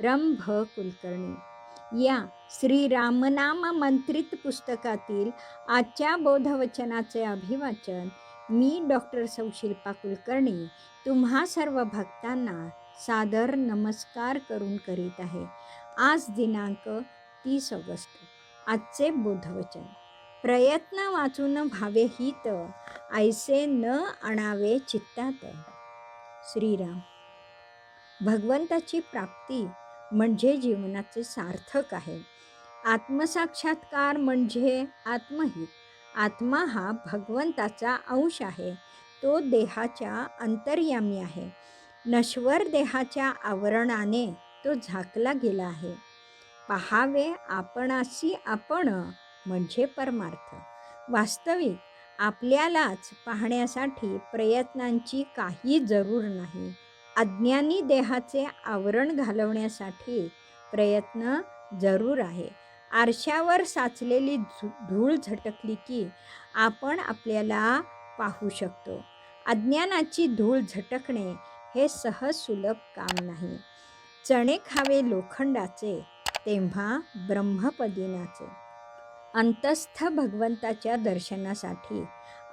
रंभ कुलकर्णी. या श्री रामनाम मंत्रित पुस्तकातील आजच्या बोधवचनाचे अभिवाचन मी डॉक्टर सौशिल्पा कुलकर्णी तुम्हा सर्व भक्तांना सादर नमस्कार करून करीत आहे. आज दिनांक तीस ऑगस्ट आजचे बोधवचन. प्रयत्न वाचून भावे हित ऐसे न आणावे चित्तात. श्रीराम. भगवंताची प्राप्ती म्हणजे जीवनाचे सार्थक आहे. आत्मसाक्षात्कार म्हणजे आत्महित. आत्मा हा भगवंताचा अंश आहे. तो देहाच्या अंतर्यामी आहे. नश्वर देहाच्या आवरणाने तो झाकला गेला आहे. पहावे आपणाशी आपण म्हणजे परमार्थ. वास्तविक आपल्यालाच पाहण्यासाठी प्रयत्नांची काही जरूर नाही. अज्ञानी देहाचे आवरण घालवण्यासाठी प्रयत्न जरूर आहे. आरशावर साचलेली धूळ झटकली की आपण आपल्याला पाहू शकतो. अज्ञानाची धूळ झटकणे हे सहज सुलभ काम नाही. चणे खावे लोखंडाचे तेव्हा ब्रह्मपदिनाचे. अंतस्थ भगवंताच्या दर्शनासाठी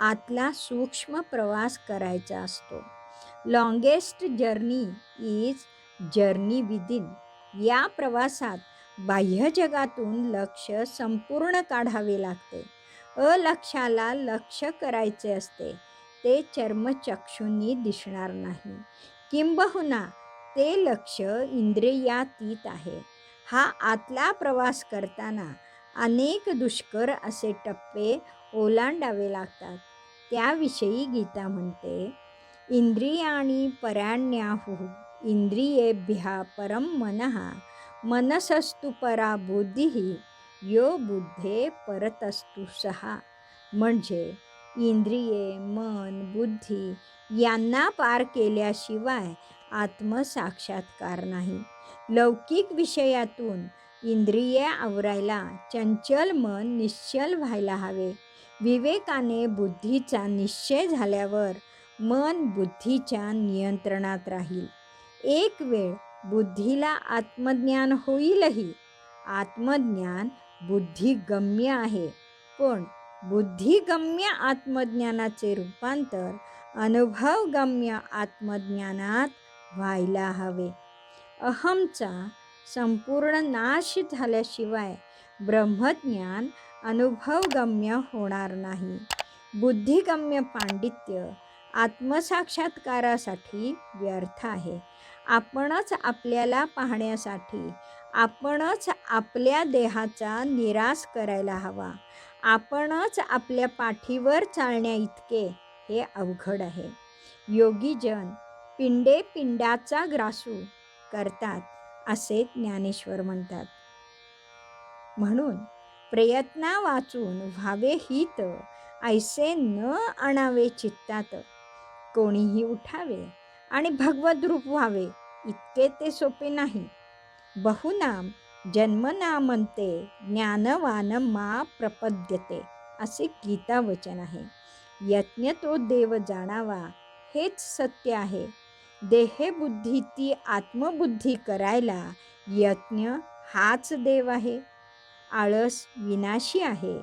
आतला सूक्ष्म प्रवास करायचा असतो. Longest journey is journey within या प्रवासात बाह्य जगातून लक्ष संपूर्ण काढावे लागते. अलक्षाला लक्ष करायचे असते. ते चर्मचक्षूंनी दिसणार नाही. किंबहुना ते लक्ष इंद्रियातीत आहे. हा आतला प्रवास करताना अनेक दुष्कर असे टप्पे ओलांडावे लागतात. त्याविषयी गीता म्हणते इंद्रियाणी पराण्याहु इंद्रियेभ्या परम मनः मनसस्तु परा बुद्धी यो बुद्धे परतस्तु सहा म्हणजे इंद्रिये मन बुद्धी यांना पार केल्याशिवाय आत्मसाक्षात्कार नाही. लौकिक विषयातून इंद्रिये आवरायला चंचल मन निश्चल व्हायला हवे. विवेकाने बुद्धीचा निश्चय झाल्यावर मन बुद्धीच्या नियंत्रणात राहील. एक वेळ बुद्धीला आत्मज्ञान होईलही. आत्मज्ञान बुद्धिगम्य आहे. पण बुद्धिगम्य आत्मज्ञानाचे रूपांतर अनुभवगम्य आत्मज्ञानात व्हायला हवे. अहमचा संपूर्ण नाश झाल्याशिवाय ब्रह्मज्ञान अनुभवगम्य होणार नाही. बुद्धिगम्य पांडित्य आत्मसाक्षात्कारासाठी व्यर्थ आहे. आपणच आपल्याला पाहण्यासाठी आपणच आपल्या देहाचा निराश करायला हवा. आपणच आपल्या पाठीवर चालण्या इतके हे अवघड आहे. योगीजन पिंडे पिंडाचा ग्रासू करतात असे ज्ञानेश्वर म्हणतात. म्हणून प्रयत्ना वाचून व्हावे हित ऐसे न आणावे चित्तात. कोणीही उठावे आणि भगवत रूप व्हावे इतके ते सोपे नाही. बहुनाम जन्मनामंते ज्ञानवान मा प्रपद्यते असे गीता वचन आहे. यज्ञ तो देव जाणावा हेच सत्य आहे. देहबुद्धी ती आत्मबुद्धी करायला यज्ञ हाच देव आहे. आळस विनाशी आहे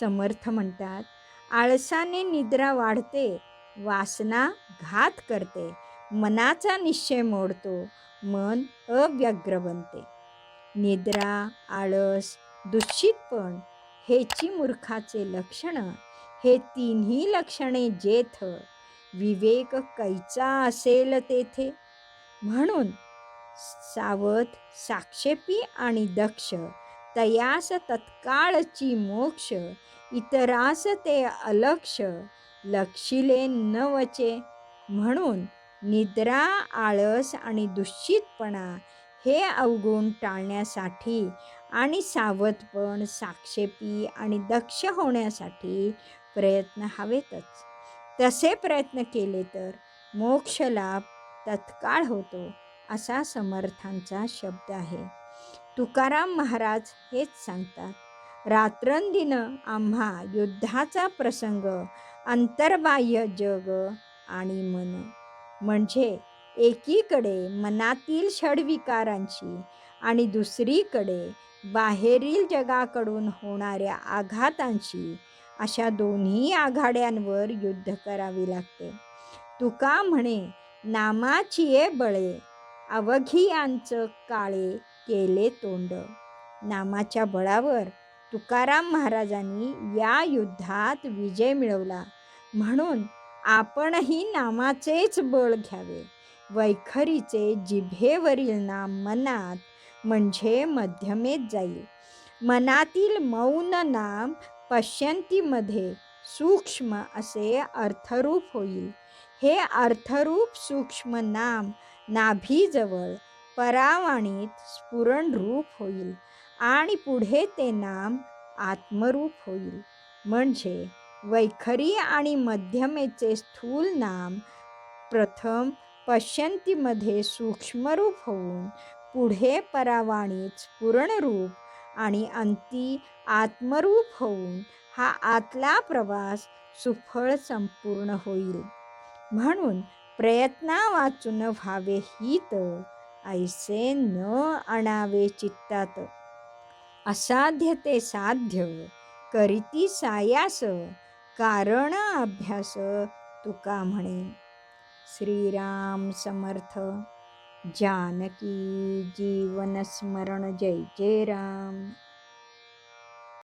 समर्थ म्हणतात. आळसाने निद्रा वाढते वासना घात करते. मनाचा निश्चय मोडतो. मन अव्यग्र बनते. निद्रा आळस दूषितपण हेची मूर्खाचे लक्षणं. हे तिन्ही लक्षणे जेथ. विवेक कैचा असेल तेथे. म्हणून सावध साक्षेपी आणि दक्ष तयास तत्काळची मोक्ष इतरास ते अलक्ष लक्षिले न वचे. म्हणून निद्रा आळस आणि दुश्चितपणा हे अवगुण टाळण्यासाठी आणि सावधपण साक्षेपी आणि दक्ष होण्यासाठी प्रयत्न हवेतच. तसे प्रयत्न केले तर मोक्ष लाभ तत्काळ होतो असा समर्थांचा शब्द आहे. तुकाराम महाराज हेच सांगतात. रात्रंदिन आम्हा युद्धाचा प्रसंग अंतर्बाह्य जग आणि मन. म्हणजे एकीकडे मनातील षडविकारांची आणि दुसरीकडे बाहेरील जगाकडून होणाऱ्या आघातांशी अशा दोन्ही आघाड्यांवर युद्ध करावे लागते. तुका म्हणे नामाचीये बळे अवघियांचं काळे केले तोंड. नामाच्या बळावर तुकाराम महाराजांनी या युद्धात विजय मिळवला. म्हणून आपणही नामाचेच बळ घ्यावे. वैखरीचे जिभेवरील नाम मनात म्हणजे मध्यमेत जाईल. मनातील मौन नाम पश्यंतीमध्ये सूक्ष्म असे अर्थरूप होईल. हे अर्थरूप सूक्ष्म नाम नाभीजवळ परावाणीत स्फुरणरूप होईल. आणि पुढे ते नाम आत्मरूप होईल. म्हणजे वैखरी आणि मध्यमेचे स्थूल नाम प्रथम पश्यंतीमध्ये सूक्ष्मरूप होऊन पुढे परावाणीच पूर्णरूप आणि अंती आत्मरूप होऊन हा आतला प्रवास सुफळ संपूर्ण होईल. म्हणून प्रयत्ना वाचून व्हावे हित ऐसे न आणावे चित्तात. असाध्य ते साध्य करीती सायास कारण अभ्यास तुका म्हणे. श्रीराम समर्थ जानकी जीवन स्मरण जय जय राम.